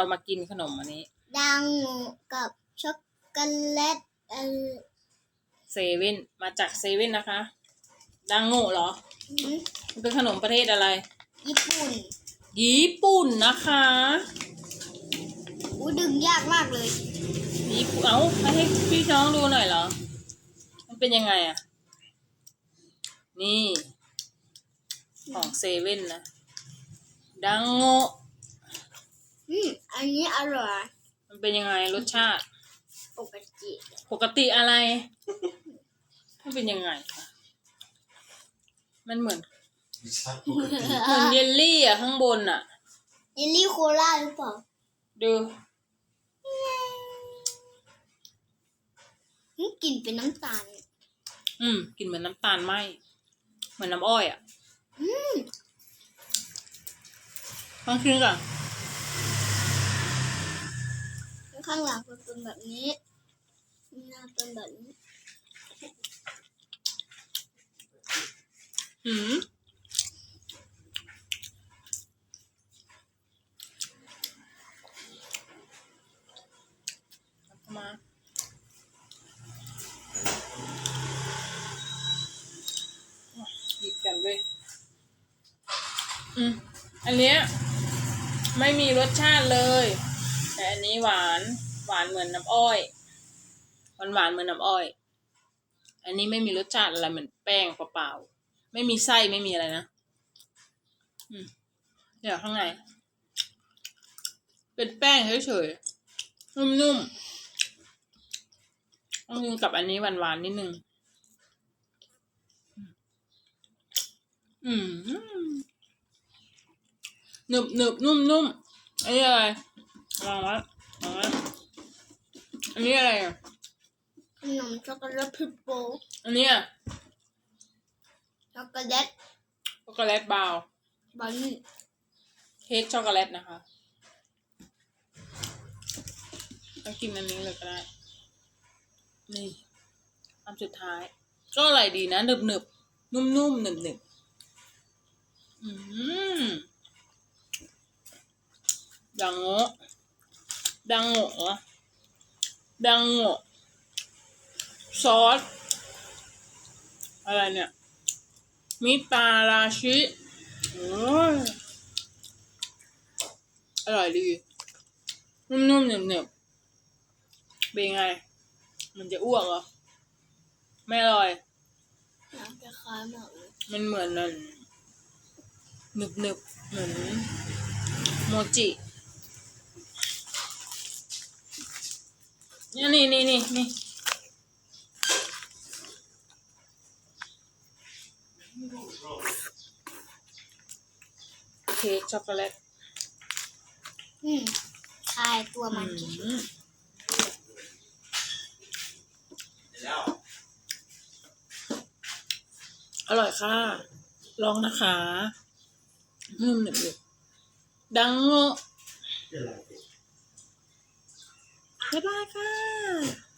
เรามากินขนมอันนี้ ดังโงกับช็อกโกแลตเออเซเว่นมาจากเซเว่นนะคะ ดังโง่เหรอมันเป็นขนมประเทศอะไร ญี่ปุ่นญี่ปุ่นนะคะ อู้ดึงยากมากเลย ญี่ปุ่นเอ้าไม่ให้พี่น้องดูหน่อยเหรอ มันเป็นยังไงอะนี่ ของเซเว่นนะ ดังโง่ อืมอันนี้อร่อยมันเป็นยังไงรสชาติ ปกติปกติอะไร มันเป็นยังไงคะมันเหมือนไม่ใช่ปกติเหมือนเยลลี่อะข้างบนอะ เยลลี่โคลาหรือเปล่าดูอืมกลิ่นเป็นน้ำตาล อืมกลินเหมือนน้ำตาลไหมเหมือนน้ำอ้อยอะอืมลองกินก่อน ข้างหลังมันเป็นแบบนี้หน้าเป็นแบบนี้อืมเอามาหยิบกันเลยอืมอันเนี้ยไม่มีรสชาติเลย แต่อันนี้หวานหวานเหมือนน้ำอ้อยหวานหวานเหมือนน้ำอ้อย อันนี้ไม่มีรสชาติอะไรเหมือนแป้งเปล่าๆไม่มีไส้ไม่มีอะไรนะเดี๋ยวข้างในเป็นแป้งเฉยๆนุ่มๆต้องกินกับอันนี้หวานๆนิดนึงอืมหนึบหนึบนุ่มนุ่มอันนี้อะไร วางไว้วางไว้อันนี้อะไรอะขนมช็อกโกแลตพิปโปอันเนี้ยช็อกโกแลตช็อกโกแลตบราวน์บานี่เค้กช็อกโกแลตนะคะต้องกินอันนี้เลยก็ได้ นี่อันสุดท้าย ก็อร่อยดีนะหนึบหนึบนุ่มนุ่มๆหนึบหนึบอืมดังโง่ ดังโง่เหรอดังโง่ซอส อะไรเนี่ย มิตาราชิโอ้ยอร่อยดี นุ่มๆเหนียวๆเป็นไง มันจะอ้วกเหรอ ไม่อร่อยน้ำจะคล้ายมากเลยมันเหมือนนั่นหนึบหนึบๆเหมือนโมจิ นี่นี่นี่นี่นี่เค้กช็อกโกแลตอืมคลายตัวอืมันมอร่อยค่ะ ลองนะคะนุ่มหนึบหนึบดังโง่เดี๋ยวเรา บ๊ายบายค่ะ